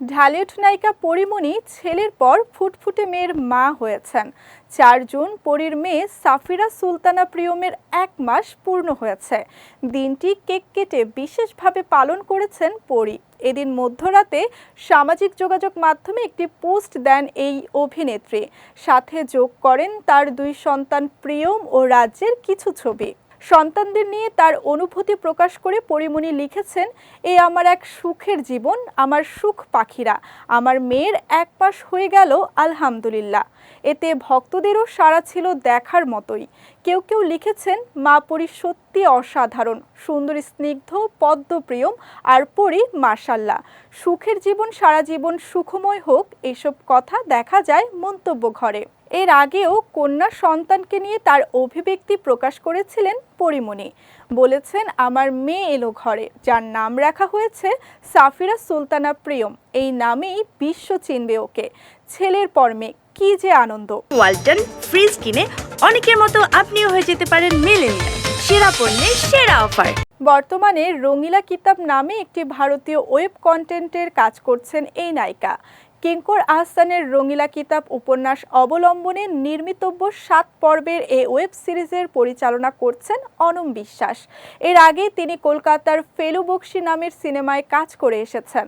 ঢালিউড নায়িকা পরিমণি ছেলের পর ফুটফুটে মেয়ের মা হয়েছেন। চার জুন পরীর মেয়ে সাফিরা সুলতানা প্রিয়মের এক মাস পূর্ণ হয়েছে। দিনটি কেক কেটে বিশেষভাবে পালন করেছেন পরী। এদিন মধ্যরাতে সামাজিক যোগাযোগ মাধ্যমে একটি পোস্ট দেন এই অভিনেত্রী। সাথে যোগ করেন তার দুই সন্তান প্রিয়ম ও রাজ্যের কিছু ছবি। সন্তানদের নিয়ে তার অনুভূতি প্রকাশ করে পরিমণি লিখেছেন, এ আমার এক সুখের জীবন, আমার সুখ পাখিরা, আমার মেয়ের এক মাস হয়ে গেল, আলহামদুলিল্লাহ। এতে ভক্তদেরও সাড়া ছিল দেখার মতোই। কেউ কেউ লিখেছেন, মা পরি সত্যি অসাধারণ, সুন্দর, স্নিগ্ধ, পদ্মপ্রিয়ম, আর পরি মার্শাল্লাহ সুখের জীবন, সারা জীবন সুখময় হোক, এসব কথা দেখা যায় মন্তব্য ঘরে। এর আগেও কন্যা সন্তানকে নিয়ে তার অভিব্যক্তি প্রকাশ করেছিলেন পরিমণি। বলেছেন আমার মেয়ে এলো ঘরে যার নাম রাখা হয়েছে সাফিরা সুলতানা প্রিয়ম। এই নামেই বিশ্ব চিনবে ওকে। ছেলের পর মেয়ে কি যে আনন্দ! ওয়ালটন ফ্রিজ কিনে অনেকের মতো আপনিও হয়ে যেতে পারেন মেলেনিয়া সেরা পণ্যের সেরা অফার। বর্তমানে রঙিলা কিতাব নামে একটি ভারতীয় ওয়েব কন্টেন্টের কাজ করছেন এই নায়িকা। কিঙ্কর আহসানের রঙিলা কিতাব উপন্যাস অবলম্বনে নির্মিতব্য সাত পর্বের এ ওয়েব সিরিজের পরিচালনা করছেন অনম বিশ্বাস। এর আগে তিনি কলকাতার ফেলু বক্সি নামের সিনেমায় কাজ করে এসেছেন।